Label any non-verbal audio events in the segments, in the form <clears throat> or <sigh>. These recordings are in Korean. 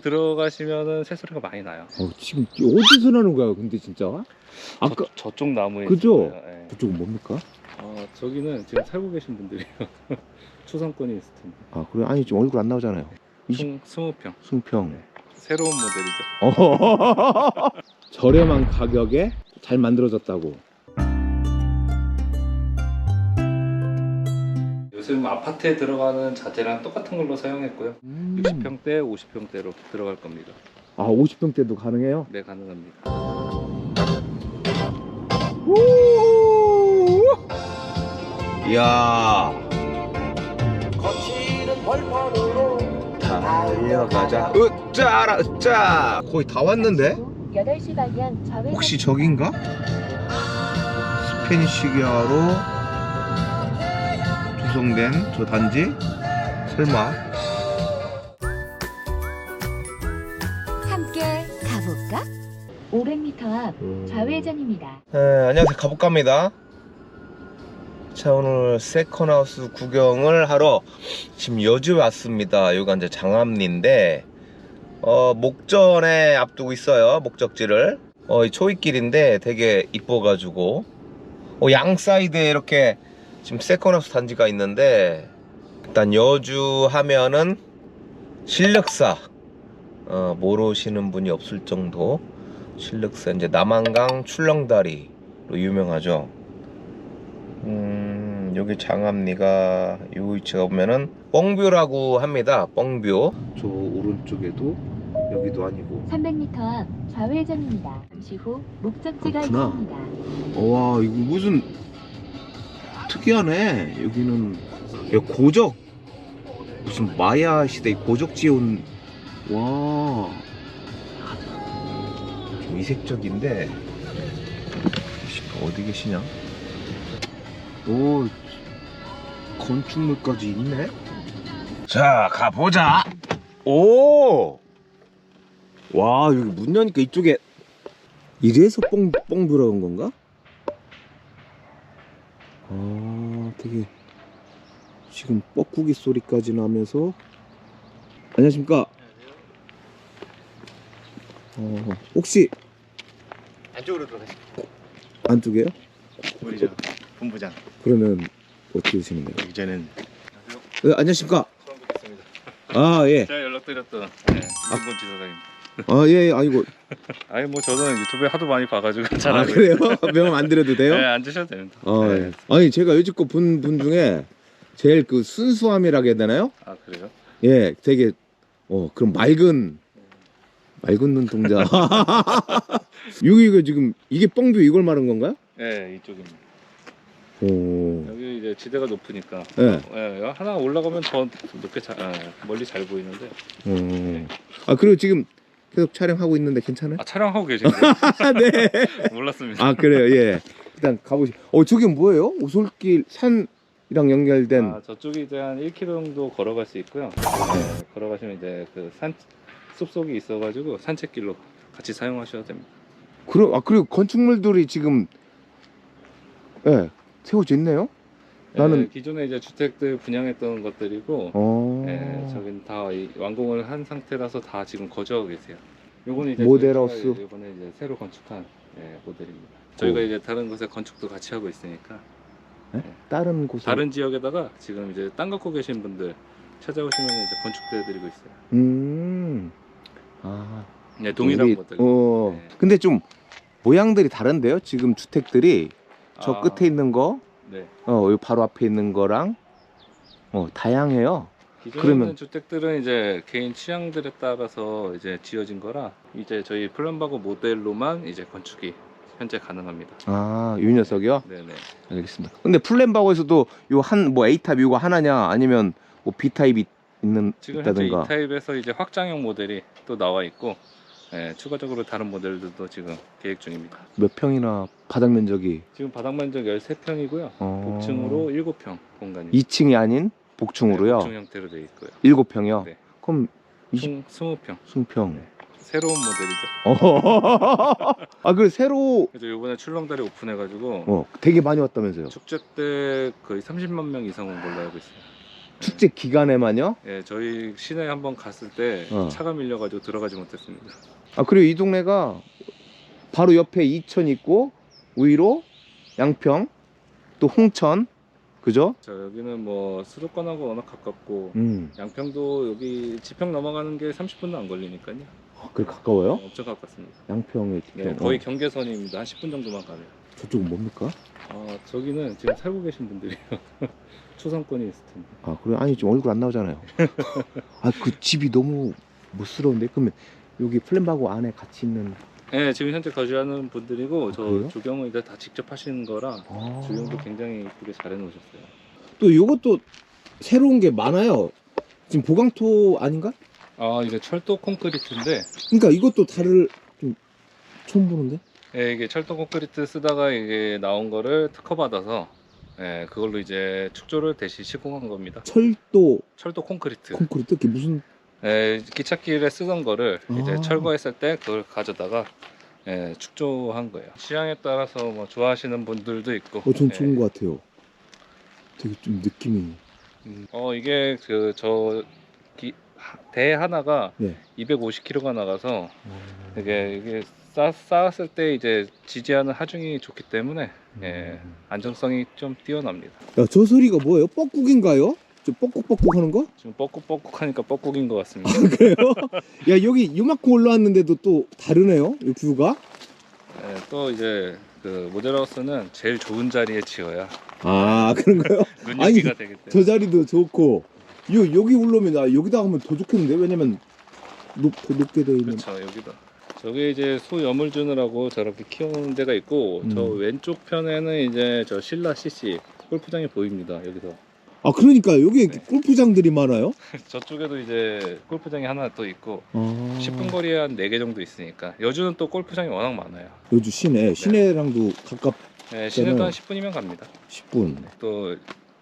들어가시면은 새소리가 많이 나요. 어, 지금 어디서 나는 거야 근데 진짜? 아까 저, 쪽 나무에 그죠? 있어요. 예. 그쪽은 뭡니까? 어, 저기는 지금 살고 계신 분들이에요. <laughs> 초상권이 있을 텐데. 아 그래 아니 지금 얼굴 안 나오잖아요 승, 20평. 승평 새로운 모델이죠. 어. <laughs> 저렴한 가격에 잘 만들어졌다고 요즘 아파트에 들어가는 자재랑 똑같은 걸로 사용했고요. 음. 60평대, 50평대로 들어갈 겁니다. 아 50평대도 가능해요? 네, 가능합니다. 이야 달려가자 으짜라 으짜 거의 다 왔는데? 8시 방향 좌회전 혹시 저긴가? 스페니쉬 기아로 구성된 저 단지? 설마? 함께 가볼까? 500m 앞 좌회전입니다. 네, 안녕하세요 가볼까입니다 자 오늘 세컨하우스 구경을 하러 지금 여주에 왔습니다 여기가 이제 장암리인데 어, 목전에 앞두고 있어요 목적지를 어, 이 초입길인데 되게 이뻐가지고 어, 양 사이드에 이렇게 지금 세컨하우스 단지가 있는데 일단 여주 하면은 실력사 어, 모르시는 분이 없을 정도 실력사 이제 남한강 출렁다리로 유명하죠. 음 여기 장암리가 요 위치가 보면은 뻥뷰라고 합니다. 뻥뷰. 저 오른쪽에도 여기도 아니고. 300m 앞 좌회전입니다. 잠시 후 목적지가 그렇구나. 있습니다. 와 이거 무슨 특이하네. 여기는 야, 고적 무슨 마야 시대 고적 지온 와. 좀 이색적인데 어디 계시냐? 오 건축물까지 있네. 자 가보자. 오. 와 여기 문 여니까 이쪽에 이래서 뻥 뻥부러운 건가? 아 되게 지금 뻐꾸기 소리까지 나면서 안녕하십니까? 어 혹시 안쪽으로 들어가시죠. 안쪽에요? 우리 저 본부장 그러면 어떻게 되시는 거예요? 저는 네, 안녕하십니까? 처음 뵙겠습니다. 아 예. 제가 연락드렸던 네, 이승곤 지사장입니다. 아 예, 예. 아이고. <laughs> 아니 뭐 저는 유튜브에 하도 많이 봐가지고 잘 아 알고 그래요? <laughs> 명함 안 드려도 돼요? 네, 앉으셔도 됩니다. 아, 네. 예. 아니 제가 여지껏 본 분 중에 제일 그 순수함이라고 해야 되나요? 아 그래요? 예, 되게 어 그럼 맑은 맑은 눈동자. <laughs> 여기 이거 지금 이게 뻥뷰 이걸 말한 건가요? 네, 이쪽입니다. 오. 여기 이제 지대가 높으니까 예. 예, 하나 올라가면 더 높게 자, 아, 멀리 잘 보이는데 어. 아 그리고 지금 계속 촬영하고 있는데 괜찮아요? 아 촬영하고 계신데 <laughs> 네. <laughs> 아 몰랐습니다. 그래요. 예. 일단 가보시. 어 저게 뭐예요? 오솔길 산이랑 연결된. 아, 저쪽이 이제 한 1km 정도 걸어갈 수 있고요. 네, 걸어가시면 이제 그 산 숲속이 있어가지고 산책길로 같이 사용하셔도 됩니다. 그럼 아 그리고 건축물들이 지금 예 세워져 있네요. 나는- 네, 기존에 이제 주택들 분양했던 것들이고, 어. 네, 저긴 다 이- 완공을 한 상태라서 다 지금 거주하고 계세요. 요거는 이제 모델하우스. 저희가 이번에 이제 새로 건축한 예, 모델입니다. 저희가 오. 이제 다른 곳에 건축도 같이 하고 있으니까 예? 다른 곳에. 다른 지역에다가 지금 이제 땅 갖고 계신 분들 찾아오시면 이제 건축도 해드리고 있어요. 음. 아. 네, 동일한 우리- 모델. 어. 네. 근데 좀 모양들이 다른데요? 지금 주택들이 저 아, 끝에 있는 거, 네. 어, 여기 바로 앞에 있는 거랑 어, 다양해요. 기존에 그러면- 있는 주택들은 이제 개인 취향들에 따라서 이제 지어진 거라 이제 저희 플랜바고 모델로만 이제 건축이 현재 가능합니다. 아, 이 녀석이요? 네네. 알겠습니다. 근데 플랜바고에서도 요 한 뭐 A 타입 이거 하나냐 아니면 뭐 B 타입이 있는 지금 현재 있다든가. 이 타입에서 이제 확장형 모델이 또 나와 있고 예, 추가적으로 다른 모델들도 지금 계획 중입니다. 몇 평이나 바닥 면적이 지금 바닥 면적 13평이고요. 어... 복층으로 7평 공간이 2층이 아닌 복층으로요. 복층 형태로 되어 있고요. 7평이요. 네. 그럼 20총 20평. 승평. 네. 새로운 모델이죠. 어. <laughs> 아, 그 새로 그래서 이번에 출렁다리 오픈해가지고 어, 되게 많이 왔다면서요. 축제 때 거의 30만 명 이상 온 걸로 알고 있어요. 축제 기간에만요? 예, 저희 시내 한번 갔을 때 어. 차가 밀려가지고 들어가지 못했습니다. 아 그리고 이 동네가 바로 옆에 이천 있고 우이로 양평 또 홍천 그죠? 자 여기는 뭐 수도권하고 워낙 가깝고 음 양평도 여기 지평 넘어가는 게 30분도 안 걸리니까요. 그래 가까워요? 어, 엄청 가깝습니다. 양평에 네, 지평. 거의 어. 경계선입니다. 한 10분 정도만 가면. 저쪽은 뭡니까? 아 저기는 지금 살고 계신 분들이요. <laughs> 초상권이 있을 텐데. 아 그래 아니 지금 얼굴 안 나오잖아요. <laughs> 아 그 집이 너무 멋스러운데 그러면 여기 플랜바고 안에 같이 있는 네, 지금 현재 거주하는 분들이고 저 아, 그래요? 조경은 이제 다 직접 하시는 거라 아. 조경도 굉장히 이쁘게 잘 해놓으셨어요. 또 이것도 새로운 게 많아요. 지금 보강토 아닌가? 아 이게 철도 콘크리트인데 그러니까 이것도 다를 좀 처음 보는데. 예, 이게 철도 콘크리트 쓰다가 이게 나온 거를 특허 받아서 예, 그걸로 이제 축조를 대신 시공한 겁니다. 철도 철도 콘크리트. 콘크리트 그게 무슨 예, 기찻길에 쓰던 거를 이제 아. 철거했을 때 그걸 가져다가 예, 축조한 거예요. 취향에 따라서 뭐 좋아하시는 분들도 있고. 어, 전 예. 좋은 것 같아요. 되게 좀 느낌이. 음, 어 이게 그저 대 하나가 네. 250kg가 나가서 이게 이게 쌓, 쌓았을 때 이제 지지하는 하중이 좋기 때문에 예, 안정성이 좀 뛰어납니다. 야, 저 소리가 뭐예요? 뻐꾹인가요? 저 뻐꾹뻐꾹 하는 거? 지금 뻐꾹뻐꾹 하니까 뻐꾹인 것 같습니다. 그래요? 야, 여기 이만큼 올라왔는데도 또 다르네요. 이 뷰가. 예, 또 이제 그 모델하우스는 제일 좋은 자리에 지어야 아, 그런가요? <laughs> 되기 때문에. 저 자리도 좋고. 요, 여기 올라오면, 아, 여기다 하면 더 좋겠는데? 왜냐면, 높, 더 높게 돼 있는. 그렇죠 여기다. 저기 이제 소 염을 주느라고 저렇게 키우는 데가 있고 저 음. 왼쪽 왼쪽 편에는 이제 저 신라 CC 골프장이 보입니다 여기서. 아, 그러니까 여기 네. 골프장들이 많아요? <laughs> 저쪽에도 이제 골프장이 하나 또 있고 아. 10분 거리에 한 4개 정도 있으니까 여주는 또 골프장이 워낙 많아요. 여주 시내. 시내랑도 가깝 네, 시내도 한 10분이면 갑니다. 10분. 또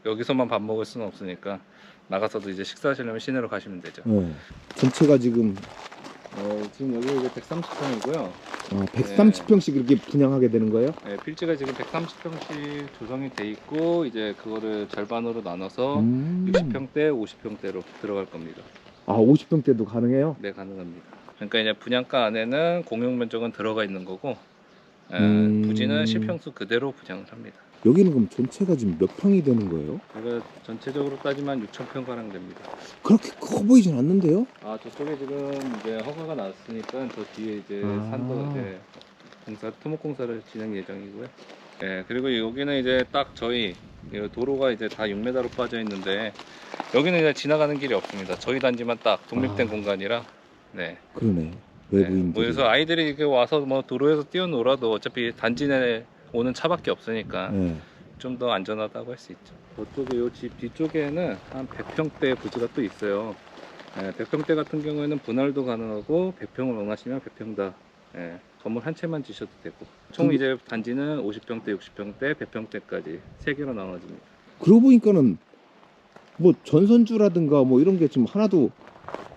여기서만 밥 먹을 수는 없으니까 나가서도 이제 식사하시려면 시내로 가시면 되죠. 네. 전체가 지금 어, 지금 여기 이제 130평이고요. 아, 130평씩 이렇게 분양하게 되는 거예요? 네, 필지가 지금 130평씩 조성이 돼 있고 이제 그거를 절반으로 나눠서 음. 60평대, 50평대로 들어갈 겁니다. 아, 50평대도 가능해요? 네, 가능합니다. 그러니까 이제 분양가 안에는 공용 면적은 들어가 있는 거고 에, 음. 부지는 실평수 그대로 분양을 합니다. 여기는 그럼 전체가 지금 몇 평이 되는 거예요? 제가 전체적으로 따지면 6,000평 가량 됩니다. 그렇게 커 보이진 않는데요? 아 저쪽에 지금 이제 허가가 나왔으니까 저 뒤에 이제 아. 산도 이제 공사 토목 공사를 진행 예정이고요. 예 그리고 여기는 이제 딱 저희 이 도로가 이제 다 6m로 빠져 있는데 여기는 이제 지나가는 길이 없습니다. 저희 단지만 딱 독립된 아. 공간이라 네. 그러네. 네. 외부인들. 뭐 그래서 아이들이 이렇게 와서 뭐 도로에서 뛰어놀아도 어차피 단지 내에 오는 차밖에 없으니까 네. 좀더 안전하다고 할 수 있죠. 저쪽에 요집 뒤쪽에는 한 100평대 부지가 또 있어요. 예, 100평대 같은 경우에는 분할도 가능하고 100평을 원하시면 100평 다 예, 건물 한 채만 지셔도 되고 총 이제 단지는 50평대, 60평대, 100평대까지 세 개로 나눠집니다. 그러고 보니까는 뭐 전선주라든가 뭐 이런 게 지금 하나도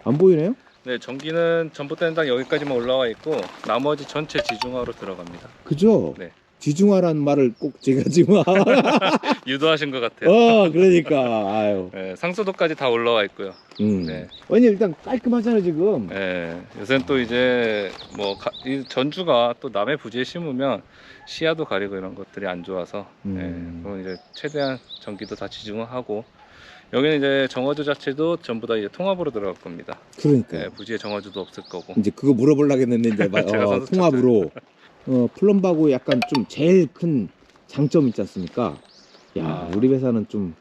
안 보이네요? 네, 전기는 전봇대는 딱 여기까지만 올라와 있고 나머지 전체 지중화로 들어갑니다. 그죠? 네. 지중화란 말을 꼭 제가 지금 <laughs> 유도하신 것 같아요. 어 그러니까 아유 예, 상수도까지 다 올라와 있고요. 음. 네. 왜냐 일단 깔끔하잖아요 지금 예, 요새는 또 이제 뭐이 전주가 또 남의 부지에 심으면 시야도 가리고 이런 것들이 안 좋아서 음. 예, 그건 이제 최대한 전기도 다 지중화하고 여기는 이제 정화조 자체도 전부 다 이제 통합으로 들어갈 겁니다. 그러니까 예, 부지에 정화조도 없을 거고. 이제 그거 물어보려고 했는데 <laughs> 이제 어, 통합으로 어, 플럼바고 약간 좀 제일 큰 장점 있지 않습니까? 야 아. 우리 회사는 좀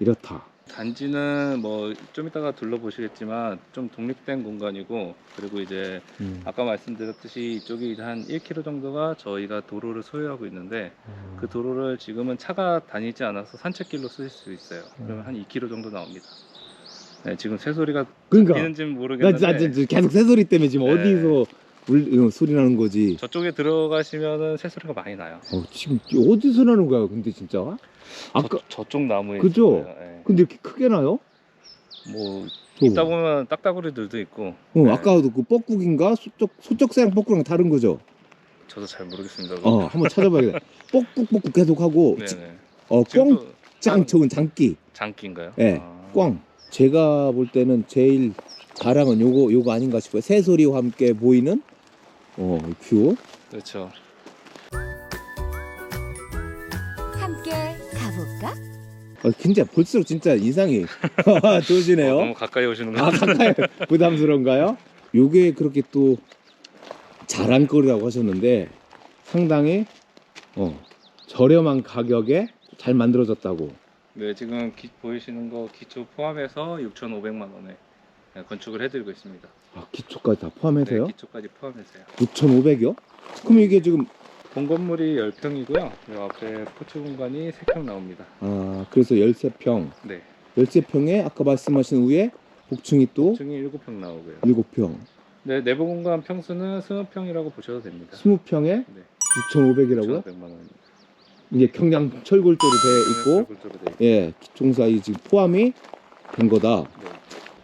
이렇다 단지는 뭐 좀 이따가 둘러보시겠지만 좀 독립된 공간이고 그리고 이제 음. 아까 말씀드렸듯이 이쪽이 한 1km 정도가 저희가 도로를 소유하고 있는데 그 도로를 지금은 차가 다니지 않아서 산책길로 쓰실 수 있어요. 그러면 한 2km 정도 나옵니다. 네, 지금 새소리가 그러니까 들리는지는 나, 모르겠는데 나, 나, 계속 새소리 때문에 지금 네. 어디서 울, 어, 소리 나는 거지 저쪽에 들어가시면은 새소리가 많이 나요. 어, 지금 어디서 나는 거야 근데 진짜 아까 저, 쪽 나무에 그죠? 예. 근데 이렇게 크게 나요? 뭐 어. 있다 보면 딱따구리들도 있고 어, 네. 아까도 그 뻐꾹인가 소쩍 소쩍새랑 뻐꾹이랑 다른 거죠? 저도 잘 모르겠습니다. 어 한번 찾아봐야겠다 <laughs> 뽀꾹뽀꾹 계속 하고 네네. 어 지금 또 꽁짱 적은 장기 장기인가요? 예. 아, 꽝. 제가 볼 때는 제일 자랑은 요거 요거 아닌가 싶어요. 새소리와 함께 보이는 어, 이 뷰. 그렇죠. 함께 가볼까? 어, 진짜 볼수록 진짜 인상이 <laughs> 좋으시네요. 어, 너무 가까이 오시는 거 아, 가까이 부담스러운가요? 요게 그렇게 또 자랑거리라고 하셨는데 상당히 어, 저렴한 가격에 잘 만들어졌다고. 네, 지금 기- 보이시는 거 기초 포함해서 6,500만 원에 네, 건축을 해드리고 있습니다. 아, 기초까지 다 포함해서요? 네, 기초까지 포함해서요. 6,500이요? 그럼 이게 지금 본 건물이 10평이고요. 요 앞에 포츠 공간이 3평 나옵니다. 아, 그래서 13평. 네, 13평에 아까 말씀하신 위에 복층이 또 층이 7평 나오고요. 7평. 네, 내부 공간 평수는 20평이라고 보셔도 됩니다. 20평에 네, 6,500이라고요? 6,500만 원입니다. 이게 평양 철골조로 돼 있고 골조로 돼 있고. 예, 기총사이 지금 포함이 된 거다. 네.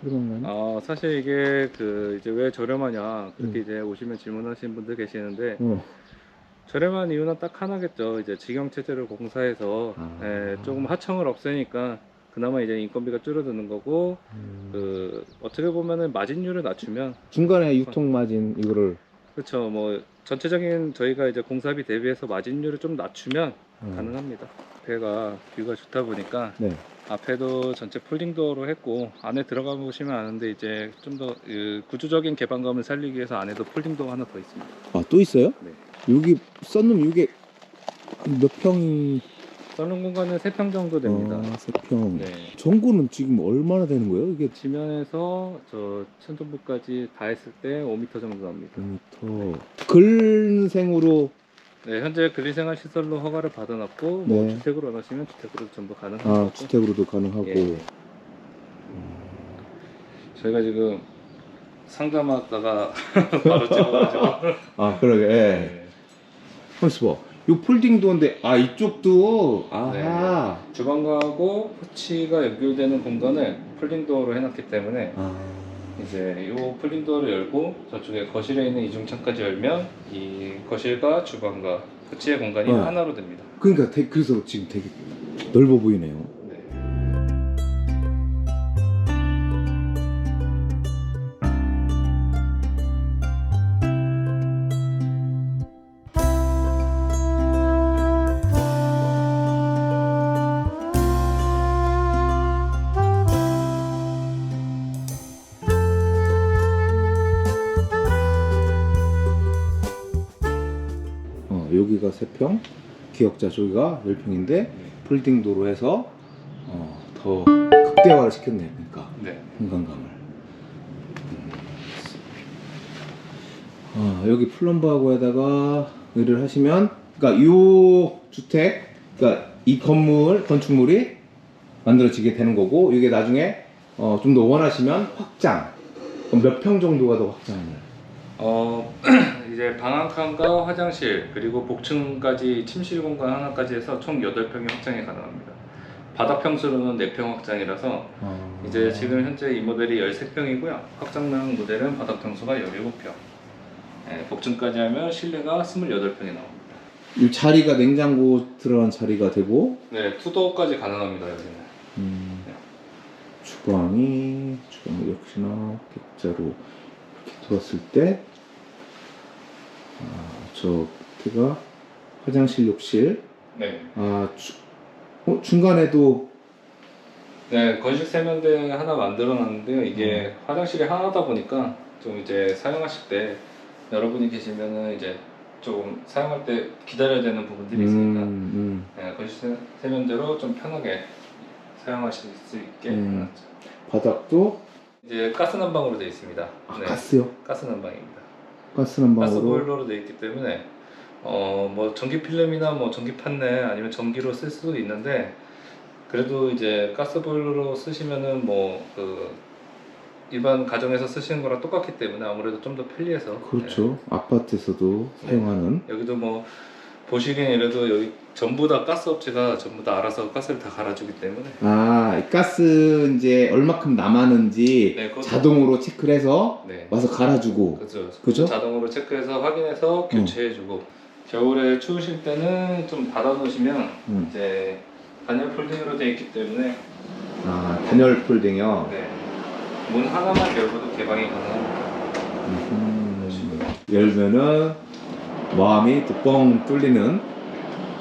그런가요? 어, 사실 이게 그 이제 왜 저렴하냐 그렇게 음. 이제 오시면 질문하시는 분들 계시는데 어. 저렴한 이유는 딱 하나겠죠. 이제 직영 체제를 공사해서 아. 예, 조금 하청을 없애니까 그나마 이제 인건비가 줄어드는 거고 음. 그 어떻게 보면은 마진율을 낮추면 중간에 유통 마진 이거를 그렇죠. 뭐 전체적인 저희가 이제 공사비 대비해서 마진율을 좀 낮추면 어. 가능합니다. 배가 뷰가 좋다 보니까 네. 앞에도 전체 폴딩도어로 했고 안에 들어가 보시면 아는데 이제 좀 더 구조적인 개방감을 살리기 위해서 안에도 폴딩도어 하나 더 있습니다. 아, 또 있어요? 네. 여기 썬룸 이게 몇 평이 썰는 공간은 3평 정도 됩니다. 아, 세 평. 네. 전구는 지금 얼마나 되는 거예요? 이게 지면에서 저 천정부까지 다 했을 때 5m 정도 나옵니다. 5m. 근생으로 네, 현재 근리생활 시설로 허가를 받아놨고 뭐 네. 주택으로 원하시면 주택으로 전부 가능한 아, 주택으로도 가능하고. 예. 저희가 지금 상담하다가 <laughs> 바로 찍어가지고 아, 그러게. 예. 네. 봐. 요 폴딩 도어인데 아, 이쪽도 아하. 주방하고 포치가 연결되는 공간을 폴딩도어로 해놨기 때문에 아. 이제 이 폴딩도어를 열고 저쪽에 거실에 있는 이중창까지 열면 이 거실과 주방과 포치의 공간이 어. 하나로 됩니다. 그러니까 되, 그래서 지금 되게 넓어 보이네요. 여기가 3평, 기역자 저기가 10평인데 폴딩 도로 해서 어, 더 극대화를 시켰네요. 그러니까 네. 공간감을. 음. 아, 여기 플럼버하고에다가 의뢰를 하시면 그러니까 요 주택 그러니까 이 건물 건축물이 만들어지게 되는 거고 이게 나중에 어, 좀 더 원하시면 확장 몇 평 정도가 더 확장을 어 <clears throat> 이제 방 한 칸과 화장실 그리고 복층까지 침실 공간 하나까지 해서 총 8평이 확장이 가능합니다. 바닥 평수로는 4평 확장이라서 어. 이제 지금 현재 이 모델이 13평이고요. 확장형 모델은 바닥 평수가 17평. 네, 복층까지 하면 실내가 28평이 나옵니다. 이 자리가 냉장고 들어간 자리가 되고 네, 투도어까지 가능합니다 여기는. 음, 주방이 주방 역시나 객자로 이렇게 들었을 때 아, 저 밑에가 화장실 욕실 네. 아 주, 어, 중간에도 네, 건식 세면대 하나 만들어 놨는데요. 이게 화장실이 하나다 보니까 좀 이제 사용하실 때 여러분이 계시면은 이제 조금 사용할 때 기다려야 되는 부분들이 있으니까 음, 네, 건식 세- 세면대로 좀 편하게 사용하실 수 있게 음. 해놨죠. 바닥도 이제 가스 난방으로 되어 있습니다. 아, 네, 가스요 가스 난방입니다. 가스 가스 난방으로? 보일러로 되어 있기 때문에 어 뭐 전기 필름이나 뭐 전기 판넬 아니면 전기로 쓸 수도 있는데 그래도 이제 가스 보일러로 쓰시면은 뭐 그 일반 가정에서 쓰시는 거랑 똑같기 때문에 아무래도 좀 더 편리해서. 그렇죠. 아파트에서도 사용하는. 네. 여기도 뭐 보시기엔 이래도 여기 전부 다 가스 업체가 전부 다 알아서 가스를 다 갈아주기 때문에 아, 이 가스 이제 얼마큼 남았는지 네, 그것도- 자동으로 체크를 해서 네 와서 갈아주고 그죠. 그죠? 자동으로 체크해서 확인해서 교체해주고 겨울에 추우실 때는 좀 닫아놓으시면 음. 이제 단열 폴딩으로 되어 있기 때문에 아 단열 폴딩이요. 네. 문 하나만 열고도 개방이 가능합니다. 음, 열면은 마음이 뚜껑 뚫리는.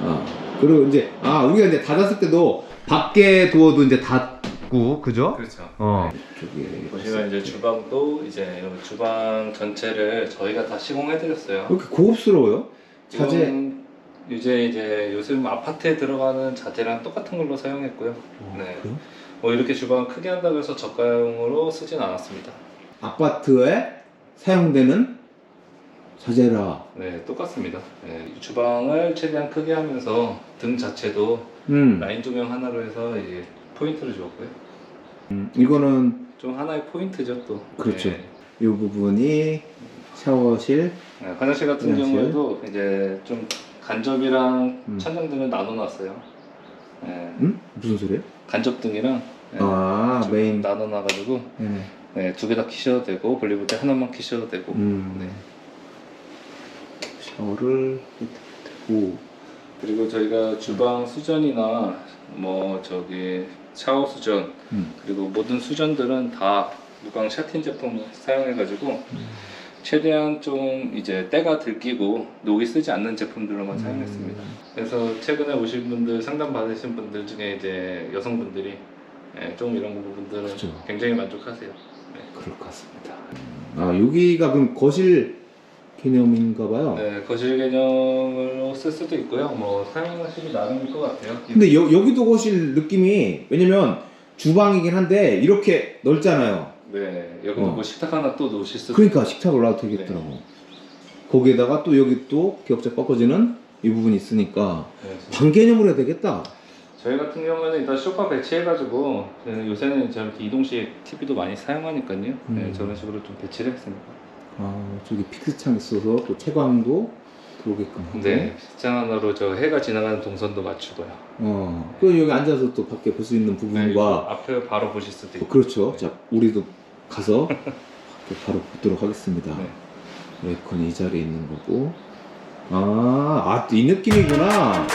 아 그리고 이제 아 우리가 이제 닫았을 때도 밖에 두어도 이제 닫고 그죠? 그렇죠. 어. 저기 보시면 이제 주방도 이제 이 주방 전체를 저희가 다 시공해드렸어요. 왜 이렇게 고급스러워요? 자재. 이건 이제 이제 요즘 아파트에 들어가는 자재랑 똑같은 걸로 사용했고요. 네. 그래요? 뭐 이렇게 주방 크게 한다고 해서 저가용으로 쓰진 않았습니다. 아파트에 사용되는 자재라. 네, 똑같습니다. 네, 이 주방을 최대한 크게 하면서 등 자체도 음. 라인 조명 하나로 해서 이제 포인트를 주었고요. 음, 이거는 좀 하나의 포인트죠 또. 그렇죠. 네. 이 부분이 샤워실. 네, 화장실 같은 화장실. 경우에도 이제 좀 간접이랑 음. 천장등을 나눠놨어요. 네, 음? 무슨 소리예요? 간접등이랑 네, 아좀 메인. 나눠놔가지고 네. 네, 두 개 다 키셔도 되고 볼리볼 때 하나만 키셔도 되고 음. 네. 샤워를 되고. 그리고 저희가 주방 수전이나 뭐 저기 샤워 수전 음. 그리고 모든 수전들은 다 무광 샤틴 제품을 사용해가지고 최대한 좀 이제 때가 들끼고 녹이 쓰지 않는 제품들로만 사용했습니다. 그래서 최근에 오신 분들 상담 받으신 분들 중에 이제 여성분들이 예, 좀 이런 부분들은 그죠. 굉장히 만족하세요. 그럴 것 같습니다. 아 여기가 그럼 거실 개념인가 봐요. 네, 거실 개념으로 쓸 수도 있고요. 뭐 사용하시기 나름일 것 같아요. 근데 여, 여기도 거실 느낌이 왜냐면 주방이긴 한데 이렇게 넓잖아요. 네, 여기도 어. 뭐 식탁 하나 또 놓으실 수도 그러니까 식탁을 놔도 되겠더라고. 거기에다가 또 여기 또 기역자 꺾어지는 이 부분이 있으니까 네, 방 개념으로 해야 되겠다. 저희 같은 경우에는 일단 소파 배치해가지고 그 요새는 저렇게 이동식 TV도 많이 사용하니까요. 네, 음. 저런 식으로 좀 배치를 했습니다. 아 저기 픽스창 있어서 또 채광도 들어오게끔 하고. 네, 식장 하나로 저 해가 지나가는 동선도 맞추고요. 어. 또 여기 앉아서 또 밖에 볼 수 있는 네, 부분과 이거 앞에 바로 보실 수도 어, 있고. 그렇죠. 네. 자 우리도 가서 <laughs> 밖에 바로 보도록 하겠습니다. 네. 에어컨이 이 자리에 있는 거고. 아, 아, 또 이 느낌이구나. 야,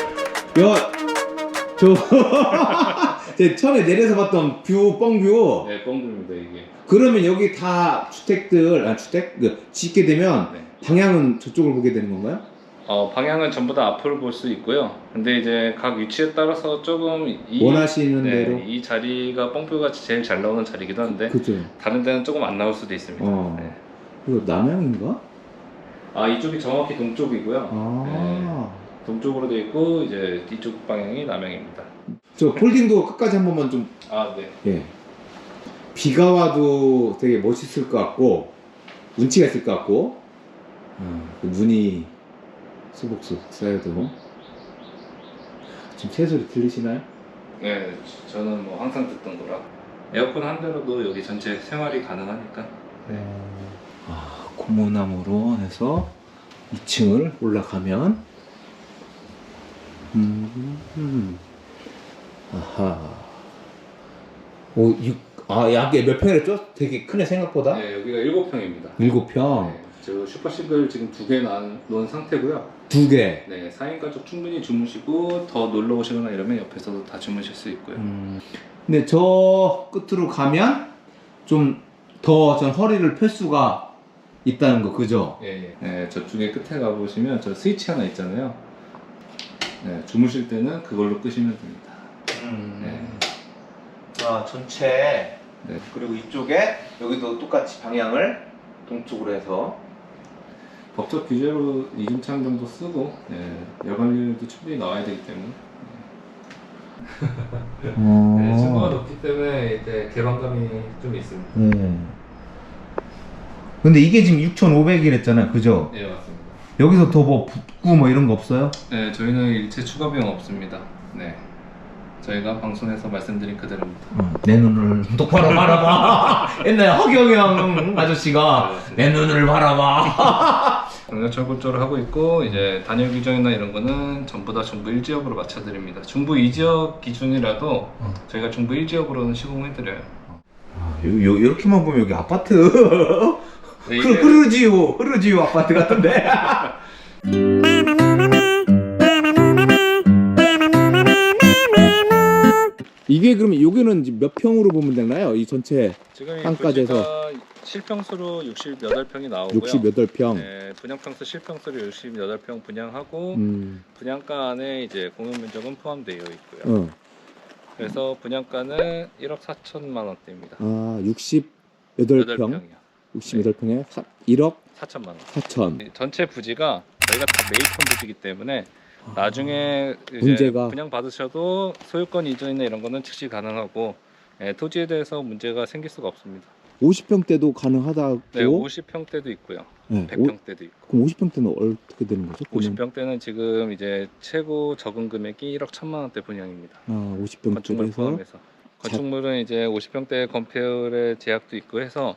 저, <laughs> 제 처음에 내려서 봤던 뷰, 뻥뷰. 네, 뻥입니다 이게. 그러면 여기 다 주택들, 아, 주택? 그, 짓게 되면 네. 방향은 저쪽을 보게 되는 건가요? 어, 방향은 전부 다 앞으로 볼수 있고요. 근데 이제 각 위치에 따라서 조금 이, 원하시는 네, 대로. 이 자리가 뻥뷰가 제일 잘 나오는 자리기도 한데 그죠. 다른 데는 조금 안 나올 수도 있습니다. 어. 네. 이거 남향인가? 아 이쪽이 정확히 동쪽이고요. 아. 동쪽으로 돼 있고 이제 이쪽 방향이 남향입니다. 저 폴딩도 끝까지 한 번만 좀 아 네. 예. 비가 와도 되게 멋있을 것 같고 운치가 있을 것 같고 어, 그 눈이 수복수 쌓여도 지금 새 소리 들리시나요? 네, 저는 뭐 항상 듣던 거라. 에어컨 한 대로도 여기 전체 생활이 가능하니까. 아, 고무나무로 해서 2층을 올라가면 음, 음. 아하 오, 육, 아, 약에 몇 평이랬죠? 되게 크네 생각보다 네, 여기가 7평입니다. 일곱 평 네, 저 슈퍼싱글 지금 두 개 놓은 상태고요. 두 개. 네, 4인 가족 충분히 주무시고 더 놀러 오시거나 이러면 옆에서도 다 주무실 수 있고요. 음. 근데 저 끝으로 가면 좀 더 전 허리를 펼 수가 있다는 거 그죠? 예, 예. 네, 저쪽에 끝에 가보시면 저 스위치 하나 있잖아요. 네, 주무실 때는 그걸로 끄시면 됩니다. 네. 아 전체 네. 그리고 이쪽에 여기도 똑같이 방향을 동쪽으로 해서 법적 규제로 이중 창 정도 쓰고 네, 여관료도 충분히 나와야 되기 때문에 네, <laughs> 층고가 높기 때문에 이제 개방감이 좀 있습니다. 네. 근데 이게 지금 6,500이랬잖아요 그죠? 네, 맞습니다. 여기서 더뭐 붙고 뭐 이런 거 없어요? 네, 저희는 일체 추가 비용 없습니다. 네. 저희가 방송에서 말씀드린 그대로입니다. 어, 내 눈을 똑바로 <laughs> 바라봐 옛날 허경영 아저씨가 내 눈을 바라봐 <laughs> 강력철골조를 하고 있고 이제 단열 규정이나 이런 거는 전부 다 중부 1지역으로 맞춰드립니다. 중부 2지역 기준이라도 어. 저희가 중부 1지역으로는 시공해드려요. 아, 요, 요, 이렇게만 보면 여기 아파트 네, <laughs> 흐, 흐르지요 흐르지요 아파트 같은데 이게 그러면 여기는 몇 평으로 보면 되나요? 이 전체 지금 이 땅까지 해서. 부지가 실평수로 68평이 나오고요. 68평. 네, 분양평수 실평수로 68평 분양하고 음. 분양가 안에 이제 공용 면적은 포함되어 있고요. 어. 그래서 분양가는 1억 4천만 원대입니다. 아, 68평. 8평이요. 68평에 1억 4천만 원. 4천. 전체 부지가 저희가 다 메이컨 부지이기 때문에 나중에 이제 아, 문제가. 분양 받으셔도 소유권 이전이나 이런 거는 즉시 가능하고 예, 토지에 대해서 문제가 생길 수가 없습니다. 50평대도 가능하다고. 네, 50평대도 있고요. 네, 오- 100평대도 있고. 그럼 50평대는 어떻게 되는 거죠? 그러면? 50평대는 지금 이제 최고 적은 금액이 1억 1천만 원대 분양입니다. 아, 건축물 50평대에서 포함해서. 건축물은 이제 50평대 건폐율의 제약도 있고 해서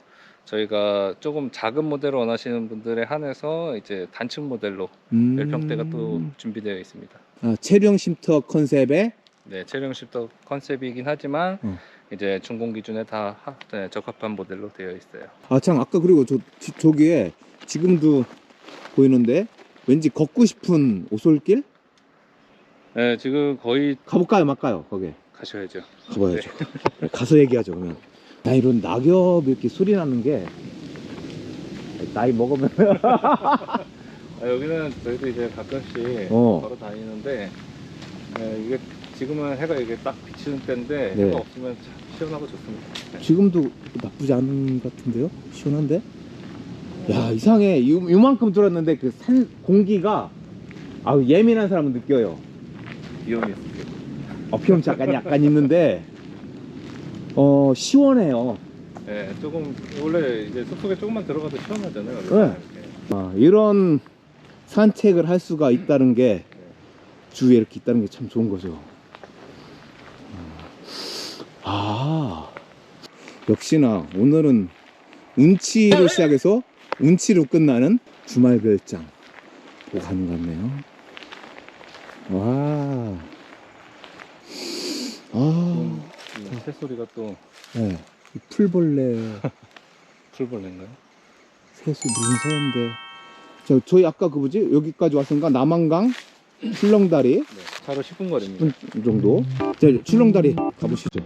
저희가 조금 작은 모델을 원하시는 분들에 한해서 이제 단층 모델로 음. 10평대가 또 준비되어 있습니다. 아, 체령 쉼터 컨셉에 네, 체령 십도 컨셉이긴 하지만 어. 이제 준공 기준에 다 하- 네, 적합한 모델로 되어 있어요. 아, 참 아까 그리고 저 지- 저기에 지금도 보이는데 왠지 걷고 싶은 오솔길 네, 지금 거의 가볼까요, 말까요? 거기 가셔야죠. 가봐야죠. 가서 얘기하죠, 그러면. 나 이런 낙엽 이렇게 소리 나는 게 나이 먹으면 <laughs> 아, 여기는 저희도 이제 가끔씩 어. 걸어 다니는데 네, 이게 지금은 해가 이게 딱 비치는 때인데 네. 해가 없으면 참 시원하고 좋습니다. 지금도 나쁘지 않은 것 같은데요? 시원한데? 야 이상해 요, 요만큼 들었는데 그 산 공기가 아 예민한 사람은 느껴요 비염이 있어요. 어, 피험 약간 약간 있는데 어 시원해요. 네, 조금 원래 이제 숲속에 조금만 들어가도 시원하잖아요. 네. 이렇게. 아, 이런 산책을 할 수가 있다는 게 주위에 이렇게 있다는 게 참 좋은 거죠. 아. 역시나 오늘은 운치로 시작해서 운치로 끝나는 주말 별장. 보고 가는 것 같네요. 와. 아, 이 새소리가 또 네. 이 풀벌레. <laughs> 풀벌레인가요? 새수 무슨 새인데. 저 저희 아까 그 뭐지? 여기까지 왔으니까 남한강 출렁다리. 네, 차로 10분 거리입니다. 10분 정도. 자 출렁다리 가보시죠